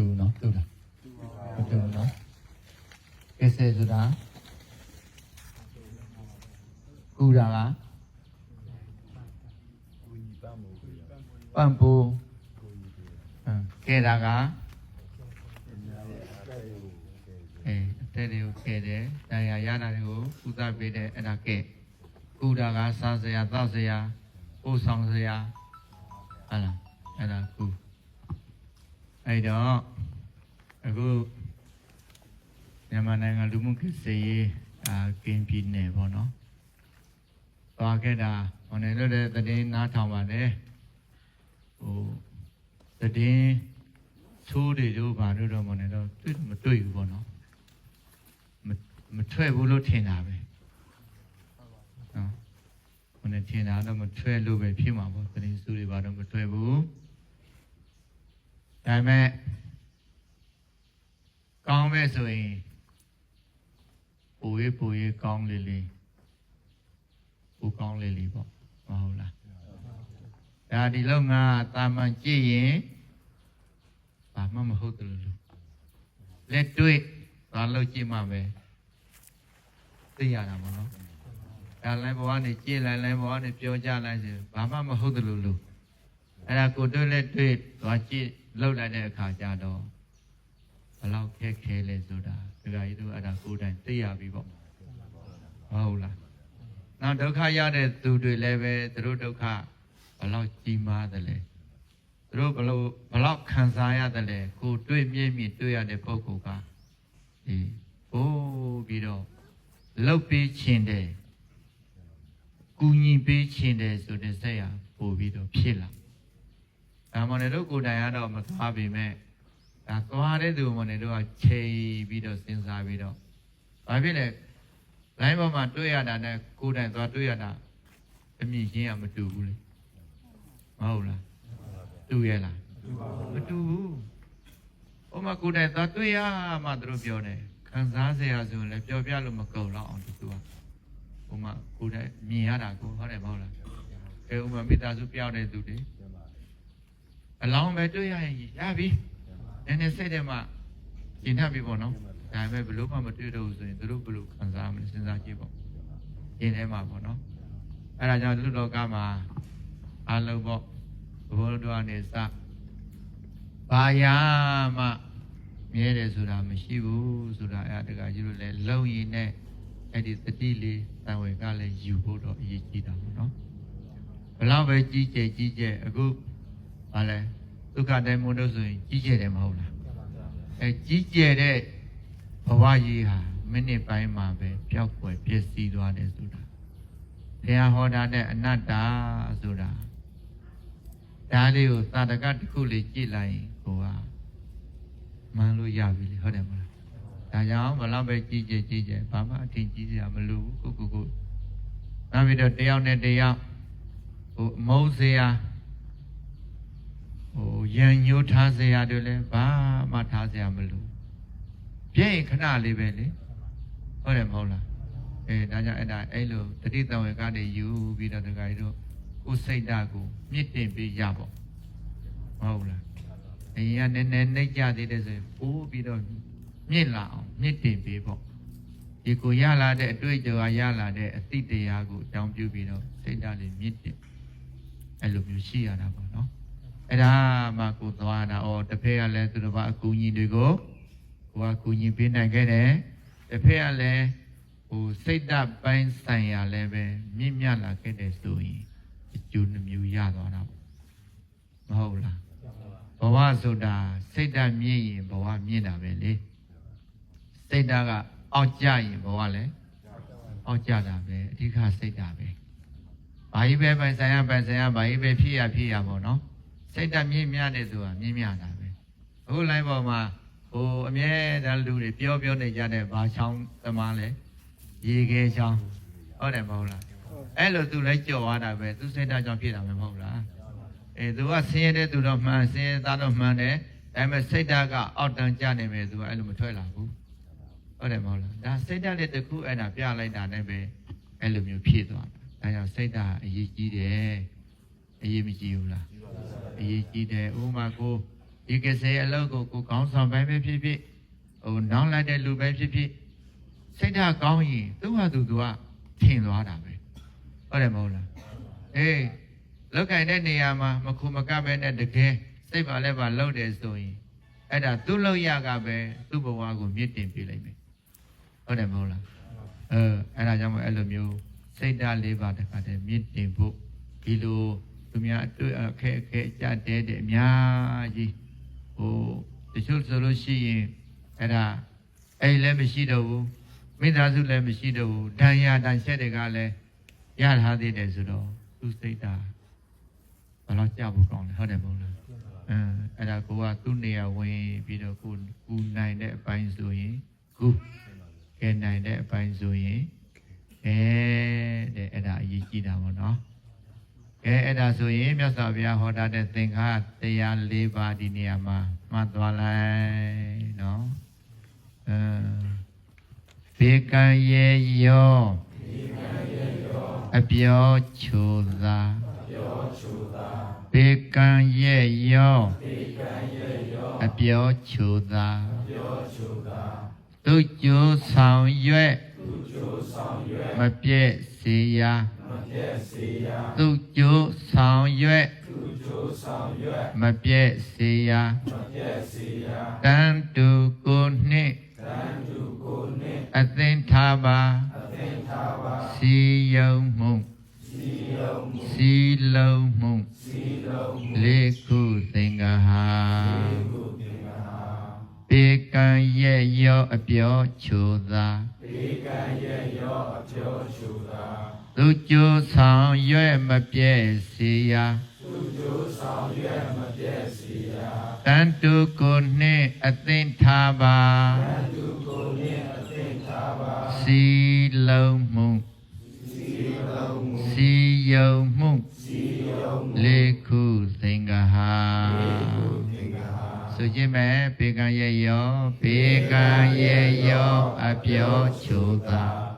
တူဘူးနော်တူလားမတူဘူးနော်ကဲဆယ်ဆိုတာကူတာကပန့်ပူဟမ်ကဲတာကအဲအတဲ့တွေကိုကဲတယ်တရားရတာတွေကိုဥသပေးတယ်အဲ့ဒါကဲကူတာကစားစရာတောက်စရာပို့ဆောင်စရာဟာလားအဲ့ဒါကူ အဲ့တော့အခုမြန်မာနိုင်ငံလူမှုကိစ္စရေးအာကင်းပြည်နယ်ပေါ့နော်သွားခဲ့တာဟိုနေလို့တဲ့တည်င်းနားထောင်ပါတယ်ဟိုတည်င်းသိုးတွေတို့ဘာတို့တော့မနေတော့တွေ့မတွေ့ဘူးပေါ့နော်မမထွက်ဘူးလို့ထင်တာပဲနော်ဟိုနေထင်တာတော့မထွက်လို့ပဲဖြစ်မှာပေါ့တည်င်းစုတွေဘာတော့မထွက်ဘူး ဒါပေမဲ့ကောင်းမဲ့ဆိုရင်ပူရေးပူရေးကောင်းလေးလေးပူကောင်းလေးလေးပေါ့မဟုတ်လားဒါဒီလောက်ငါတာမန်ကြည့်ရင်ဘာမှမဟုတ်တယ်လို့လက်တွေ့သွားလို့ကြည့်မှပဲသိရတာမဟုတ်နော်ဒါလည်းဘဝနဲ့ကြည့်လိုက်လိုက်ဘဝနဲ့ပြောကြလိုက်ဆိုဘာမှမဟုတ်တယ်လို့လို့အဲ့ဒါကိုတွေ့လက်တွေ့သွားကြည့် လောက်လိုက်တဲ့အခါကျတော့ဘလောက်ခက်ခဲလဲဆိုတာဒကာကြီးတို့အဲ့ဒါကိုယ်တိုင်သိရပြီပေါ့ဟုတ်လားနောက်ဒုက္ခရတဲ့သူတွေလည်းပဲသူတို့ဒုက္ခဘလောက်ကြီးမားတယ်လဲသူတို့ဘလို့ဘလောက်ခံစားရတယ်လဲကိုတွေ့မြင့်မြင့်တွေ့ရတဲ့ပုဂ္ဂိုလ်ကဒီပို့ပြီးတော့လှုပ်ပြီးခြင်းတယ်ကူညီပေးခြင်းတယ်ဆိုတဲ့ဆက်ရပို့ပြီးတော့ဖြစ်လာဒါ မှလည်းတို့ကိုယ်တိုင်ကတော့မသွားပေမဲ့ဒါသွားတဲ့သူမှလည်းတို့ကချိန်ပြီးတော့စဉ်းစားပြီးတော့ဘာဖြစ်လဲလိုင်းပေါ်မှာတွေ့ရတာနဲ့ကိုယ်တိုင်သွားတွေ့ရတာအမြင်ချင်းကမတူဘူးလေမဟုတ်လားတူရဲ့လားမတူဘူးဟိုမှာကိုယ်တိုင်သွားတွေ့ရမှသူတို့ပြောတယ်ခံစားစရာဆိုရင်လည်းပြောပြလို့မကုန်တော့အောင်သူကဟိုမှာကိုယ်တိုင်မြင်ရတာကိုဟုတ်တယ်မဟုတ်လားအဲဥမာမိသားစုပြောင်းတဲ့သူတွေ အလောင်းပဲတွေ့ရရင်ရပြီနည်းနည်းစိတ်ထဲမှာကျင်ထပ်ပြီပေါ့နော်ဒါပေမဲ့ဘလို့မှမတွေ့တော့ဘူးဆိုရင်သူတို့ဘလို့ခံစားမလဲစဉ်းစားကြည့်ပေါ့ကျင်ထဲမှာပေါ့နော်အဲဒါကြောင့်လူတော်ကမှာအလုံးပေါ့ဘုရားတော်ကနေစဘာယာမှမြဲတယ်ဆိုတာမရှိဘူးဆိုတာအဲတကကြီးတို့လည်းလုံရင်နဲ့အဲ့ဒီတတိလေးတန်ဝေကလည်းယူဖို့တော့အရေးကြီးတာပေါ့နော်ဘလောက်ပဲကြီးကျယ်ကြီးကျယ်အခု ဘာလဲဒုက္ခတိုင်းမို့လို့ဆိုရင်ကြီးကျယ်တယ်မဟုတ်လားအဲကြီးကျယ်တဲ့ဘဝကြီးဟာမိနစ်ပိုင်းမှာပဲပျောက်ကွယ်ပြည့်စည်သွားတယ်ဆိုတာဘုရားဟောတာတဲ့အနတ္တဆိုတာဒါလေးကိုသာတကတစ်ခုလေးကြည့်လိုက်ရင်ကိုကမှန်လို့ရပြီလေဟုတ်တယ်မလားဒါကြောင့်ဘလောက်ပဲကြီးကျယ်ကြီးကျယ်ဘာမှအထင်ကြီးစရာမလိုဘူးကိုကိုကိုနောက်ပြီးတော့တယောက်နဲ့တယောက်ဟိုမုန်းစရာ ဟိုရံညှိုးထားစရာတွေလည်းဘာမှထားစရာမလိုပြည့်ရင်ခဏလေးပဲလေဟုတ်တယ်မဟုတ်လားအဲဒါကြောင့်အဲ့ဒါအဲ့လိုတတိတံဝေကနေယူပြီးတော့ဒကာကြီးတို့ကိုယ်စိတ်ဓာတ်ကိုမြင့်တင်ပြီးရပေါ့မဟုတ်လားအရင်ကနည်းနည်းနှိမ့်ကြသေးတယ်ဆိုရင်ပိုးပြီးတော့မြင့်လာအောင်မြင့်တင်ပြီးပေါ့ဒီကိုရလာတဲ့အတွေ့အကြုံကရလာတဲ့အသိတရားကိုအကြောင်းပြုပြီးတော့စိတ်ဓာတ်လေးမြင့်တင်အဲ့လိုမျိုးရှိရတာပေါ့နော် အဲ့ဒါမှကိုသွားတာဩတစ်ဖက်ကလည်းသူတို့ဘာအကူအညီတွေကိုကိုကကူညီပေးနိုင်ခဲ့တယ်တစ်ဖက်ကလည်းဟိုစိတ်ဓာတ်ပိုင်းဆိုင်ရာလည်းပဲမြင့်မြတ်လာခဲ့တယ်ဆိုရင်အကျိုးနှမျိုးရသွားတာပေါ့မဟုတ်လားဘဝဆိုတာစိတ်ဓာတ်မြင့်ရင်ဘဝမြင့်တာပဲလေစိတ်ဓာတ်ကအောက်ကျရင်ဘဝလည်းအောက်ကျတာပဲအဓိကစိတ်ဓာတ်ပဲဘာကြီးပဲပိုင်ဆိုင်ရပိုင်ဆိုင်ရဘာကြီးပဲဖြစ်ရဖြစ်ရပေါ့နော် စိတ်ဓာတ်မြင့်မြတ်တဲ့သူကမြင့်မြတ်တာပဲအခုလိုင်းပေါ်မှာဟိုအမြဲတမ်းလူတွေပြောပြောနေကြတဲ့ဘာချောင်းသမားလဲရေခဲချောင်းဟုတ်တယ်မဟုတ်လားအဲ့လိုသူလည်းကြော်သွားတာပဲသူစိတ်ဓာတ်ကြောင့်ဖြစ်တာပဲမဟုတ်လားအဲသူကဆင်းရဲတဲ့သူတော့မှန်ဆင်းရဲသားတော့မှန်တယ်ဒါပေမဲ့စိတ်ဓာတ်ကအောက်တန်းကျနေမယ်သူကအဲ့လိုမထွက်လာဘူးဟုတ်တယ်မဟုတ်လားဒါစိတ်ဓာတ်လေးတစ်ခုအဲ့ဒါပြလိုက်တာနဲ့ပဲအဲ့လိုမျိုးဖြစ်သွားတာဒါကြောင့်စိတ်ဓာတ်အရေးကြီးတယ်အရေးမကြီးဘူးလား အရေးကြီးတယ်ဥပမာကိုဒီကစေအလုပ်ကိုကိုကောင်းဆောင်ပဲဖြစ်ဖြစ်ဟိုနောင်းလိုက်တဲ့လူပဲဖြစ်ဖြစ်စိတ်ဓာတ်ကောင်းရင်သူ့ဟာသူသူကထင်သွားတာပဲဟုတ်တယ်မဟုတ်လားအေးလောက်ကင်တဲ့နေရာမှာမခုမကပဲနဲ့တကယ်စိတ်ပါလဲပါလှုပ်တယ်ဆိုရင်အဲ့ဒါသူ့လောက်ရကပဲသူ့ဘဝကိုမြင့်တင်ပေးလိုက်မယ်ဟုတ်တယ်မဟုတ်လားအဲအဲ့ဒါကြောင့်မို့အဲ့လိုမျိုးစိတ်ဓာတ်လေးပါတစ်ခါတည်းမြင့်တင်ဖို့ဒီလို သူများအတွေ့အခက်အခဲအကြတဲတဲ့အများကြီးဟိုတချို့ဆိုလို့ရှိရင်အဲ့ဒါအဲ့လည်းမရှိတော့ဘူးမိသားစုလည်းမရှိတော့ဘူးဒဏ်ရာတန်ရှက်တွေကလည်းရထားသေးတယ်ဆိုတော့သူစိတ်ဓာတ်ဘယ်တော့ကြဖို့ကောင်းလဲဟုတ်တယ်မဟုတ်လားအင်းအဲ့ဒါကိုကသူ့နေရာဝင်ပြီးတော့ကိုကူနိုင်တဲ့အပိုင်းဆိုရင်ကူကဲနိုင်တဲ့အပိုင်းဆိုရင်အဲတဲ့အဲ့ဒါအရေးကြီးတာပေါ့နော် ကဲအဲ့ဒါဆိုရင်မြတ်စွာဘုရားဟောတာတဲ့သင်္ခါတရား၄ပါးဒီနေရာမှာမှတ်သွားလိုက်နော်အမ်ဘေကံရေယောအပြောချိုသာဘေကံရေယောအပြောချိုသာသူကျိုးဆောင်ရွက်မပြည့်စေရာ သူကျိုးဆောင်ရွက်မပြည့်စေရာတန်တူကိုနှင့်အသင်္ထာပါစီယုံမှုစီလုံးမှုလေးခုသင်္ကဟာပေကံရဲ့ရောအပြောချိုသာသူ ကျိုးဆောင်ရွက်မပြည့်စေရာသူကျိုးဆောင်ရွက်မပြည့်စေရာတန်တုကိုနှင့်အသင်္ထာပါတန်တုကိုနှင့်အသင်္ထာပါစီလုံးမှုစီလုံးမှုစီယုံမှုစီယုံလေးခုသင်္ကဟာလေးခုသင်္ကဟာဆိုခြင်းမဲ့ဘေကံရဲ့ရောဘေကံရဲ့ရောအပြောချိုသာ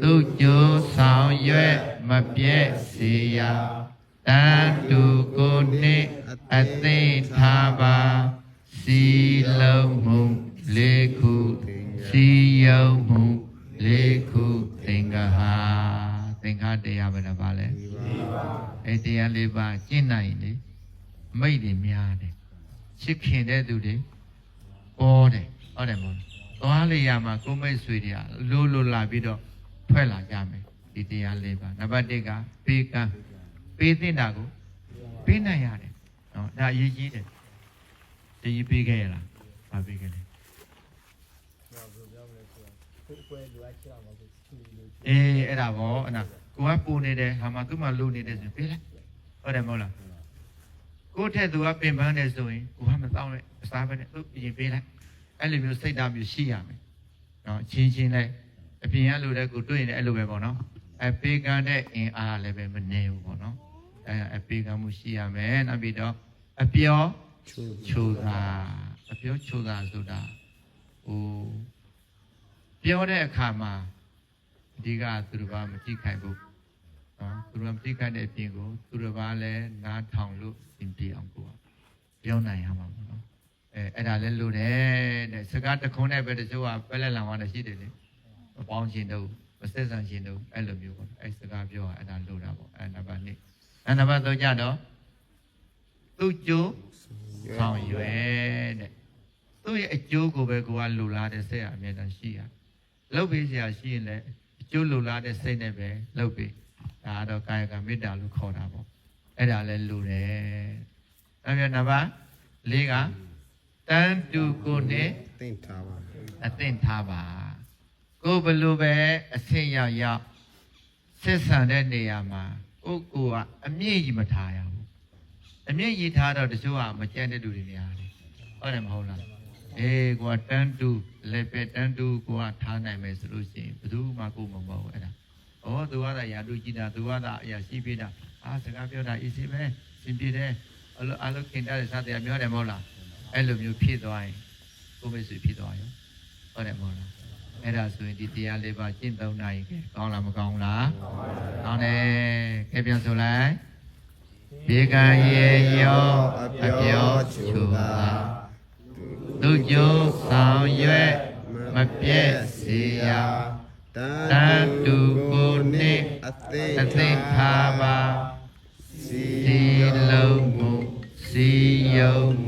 သူကျိုးဆောင်ရွက်မပြည့်စေရာတန်တူကိုနှင့်အသိထားပါစီလုံးမှုလေးခုစီယုံမှုလေးခုသင်္ကဟာသင်္ခါတရားဘယ်နှပါလဲ၄ပါးအဲတရား၄ပါးကျင့်နိုင်လေမိတ်တွေများတယ်ချစ်ခင်တဲ့သူတွေပေါ်တယ်ဟုတ်တယ်မဟုတ်လားသွားလေရမှာကိုယ်မိတ်ဆွေတွေကလိုလိုလာပြီးတော့ ထွက်လာကြမယ်ဒီတရားလေးပါနံပါတ်1ကပေးကံပေးသင့်တာကိုပေးနိုင်ရတယ်နော်ဒါအရေးကြီးတယ်တည်ပေးခဲ့ရလားမပေးခဲ့လေအေးအဲ့ဒါဘောအဲ့ဒါကိုကပူနေတယ်ဟာမသူ့မှာလိုနေတယ်ဆိုရင်ပေးလိုက်ဟုတ်တယ်မဟုတ်လားကိုယ့်ထက်သူကပင်ပန်းတယ်ဆိုရင်ကိုကမတောင်းနဲ့အစားပဲနဲ့သူ့ပြင်ပေးလိုက်အဲ့လိုမျိုးစိတ်ဓာတ်မျိုးရှိရမယ်နော်ချင်းချင်းလဲ အပြင်ကလူတဲ့ကိုတွေ့ရင်လည်းအဲ့လိုပဲပေါ့နော်အပေကံတဲ့အင်အားလည်းပဲမနေဘူးပေါ့နော်အဲအပေကံမှုရှိရမယ်နောက်ပြီးတော့အပြောချိုတာအပြောချိုတာဆိုတာဟိုပြောတဲ့အခါမှာအဓိကသူတစ်ပါးမကြည့်ခိုင်ဘူးနော်သူတို့မကြည့်ခိုင်တဲ့အပြင်ကိုသူတစ်ပါးလည်းနားထောင်လို့သင်ပြအောင်ကိုပြောနိုင်ရမှာပေါ့နော်အဲအဲ့ဒါလည်းလိုတယ်တဲ့စကားတခုံးနဲ့ပဲတချို့ကပဲလက်လံသွားတယ်ရှိတယ်လေ မပေါင်းရှင်တို့မဆက်ဆံရှင်တို့အဲ့လိုမျိုးပေါ့အဲ့စကားပြောတာအဲ့ဒါလိုတာပေါ့အဲ့နံပါတ်1အဲ့နံပါတ်3ကြတော့သူ့ကျိုးဆောင်ရွယ်တဲ့သူ့ရဲ့အကျိုးကိုပဲကိုကလိုလားတဲ့စိတ်အမြဲတမ်းရှိရလုပ်ပေးစရာရှိရင်လည်းအကျိုးလိုလားတဲ့စိတ်နဲ့ပဲလုပ်ပေးဒါကတော့ကာယကမေတ္တာလို့ခေါ်တာပေါ့အဲ့ဒါလည်းလိုတယ်အဲ့ပြနံပါတ်4ကတန်တူကိုနဲ့သင်ထားပါအသင့်ထားပါ ကိုယ်ဘလို့ပဲအဆင့်ရောက်ရောက်ဆက်ဆံတဲ့နေရာမှာကိုယ်ကိုယ်ကအမြင့်ကြီးမထားရဘူးအမြင့်ကြီးထားတော့တချို့ကမကြမ်းတဲ့လူတွေများတယ်ဟုတ်တယ်မဟုတ်လားအေးကိုကတန်းတူလက်ပဲတန်းတူကိုကထားနိုင်မယ်ဆိုလို့ရှိရင်ဘယ်သူမှကိုယ်မမဟုတ်ဘူးအဲ့ဒါဩသူကသာရာတူကြည့်တာသူကသာအရာရှိပေးတာအာစကားပြောတာအစ်စီပဲစင်ပြေတယ်အလိုအလိုခင်တဲ့စားတရားပြောတယ်မဟုတ်လားအဲ့လိုမျိုးဖြစ်သွားရင်ကိုယ်မဆွေဖြစ်သွားရောဟုတ်တယ်မဟုတ်လား အဲ့ဒါဆိုရင်ဒီတရားလေးပါကျင့်သုံးနိုင်ခဲ့ကောင်းလားမကောင်းလားကောင်းတယ်ခဲ့ပြန်ဆိုလိုက်ဒီကံရေရောအပြောချူပါသူကျိုးဆောင်ရွက်မပြည့်စေရတန်တူကိုနှင့်အသိအသိထားပါစီစီလုံးမှုစီယုံ